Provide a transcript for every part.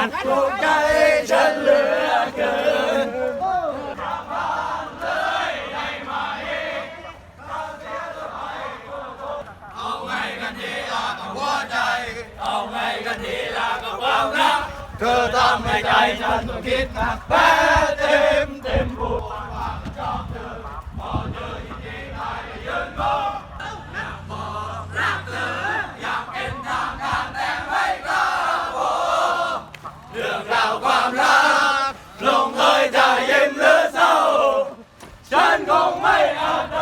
านถูกใจฉันเหลือเกินเอาไงกันดีล่ะกับความรัก เธอทำให้ใจฉันต้องคิดหนักแพ้ ฉันคง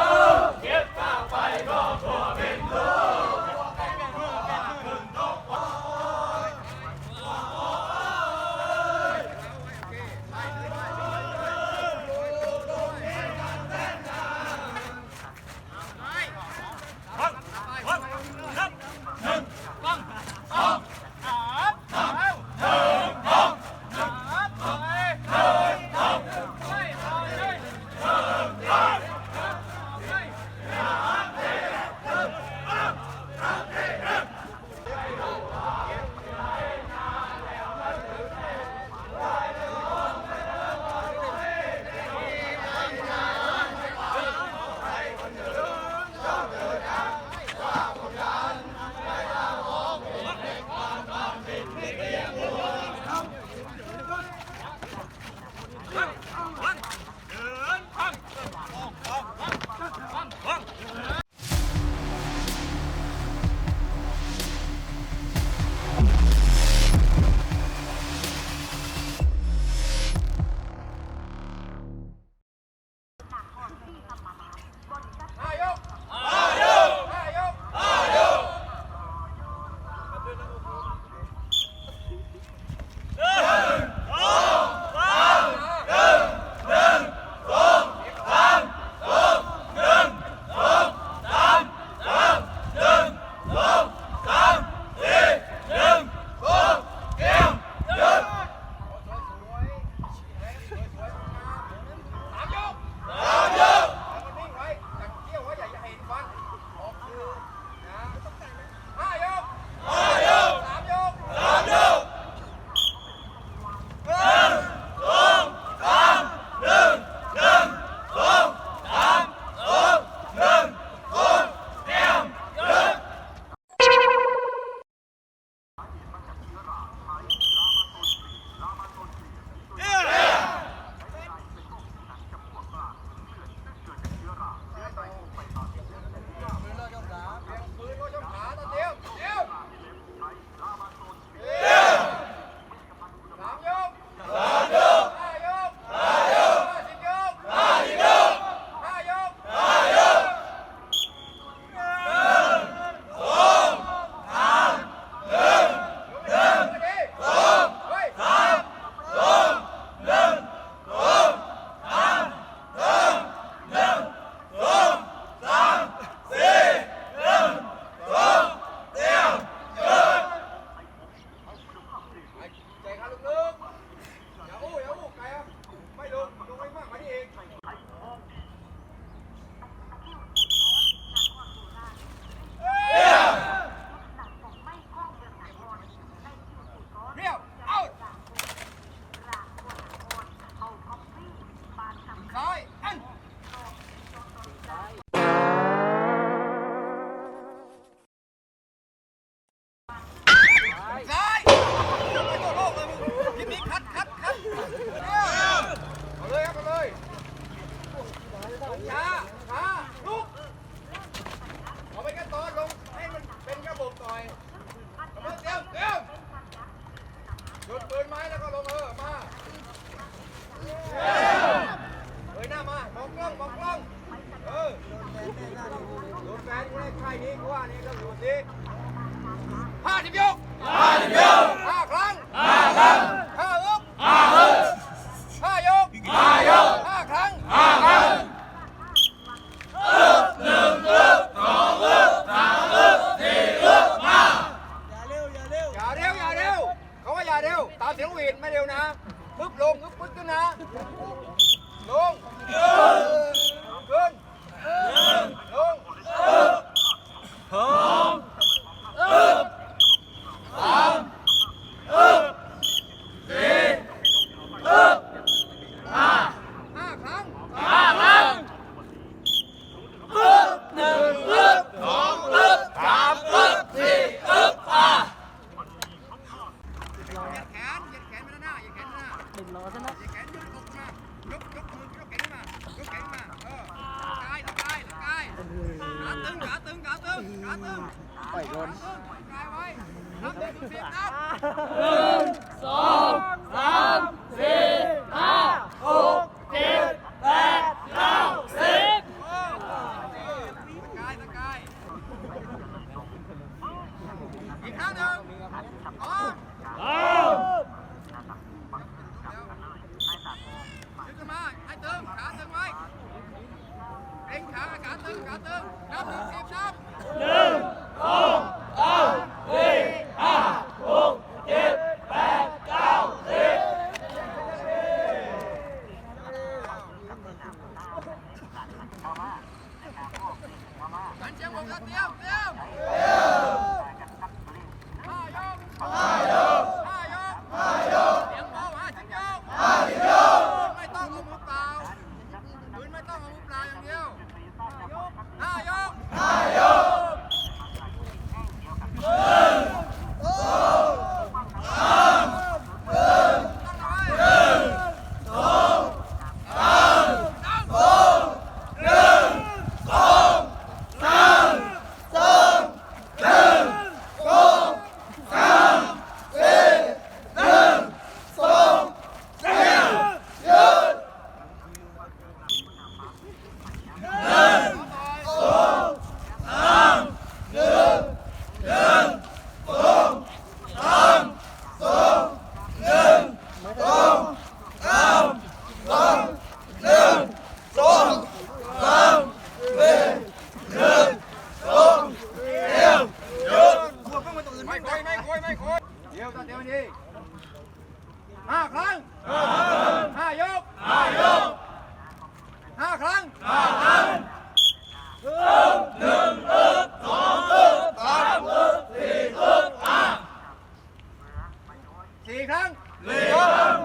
หยุดปืนไม้แล้วก็ลงเออมาเฮ้ยหน้ามามองกล้องมองกล้องเออโดนแฟนกูได้ใครนี้กูว่านี่ก็อยู่ดีห้าสิบยกห้าสิบยกห้าครั้งห้าครั้ง ปโดนหนึ่งสองสามสี่ ครั้งห้าครั้งอึกหนึ่งอึกสองอึกสามอึกสี่อึกห้าสี่ครั้งสี่ครั้ง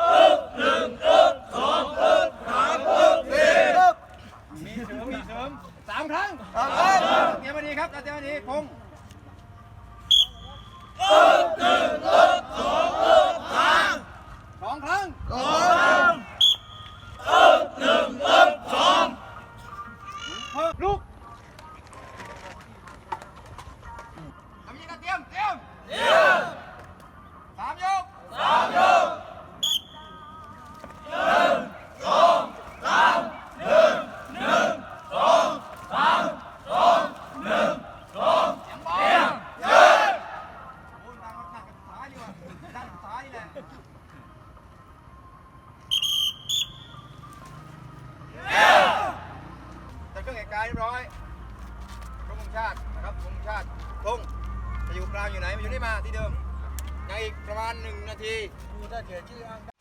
อึกหนึ่งอึกสองอึกสามอึกสี่อึกมีเสริมมีเสริมสามครั้งสามครั้งเตรียมมาดีครับเตรียมมาดีพงอึหนึ่ง ราวอยู่ไหนมาอยู่ที่มาที่เดิมในอีกประมาณหนึ่งนาทีถ้าเสียชื่ออ้าง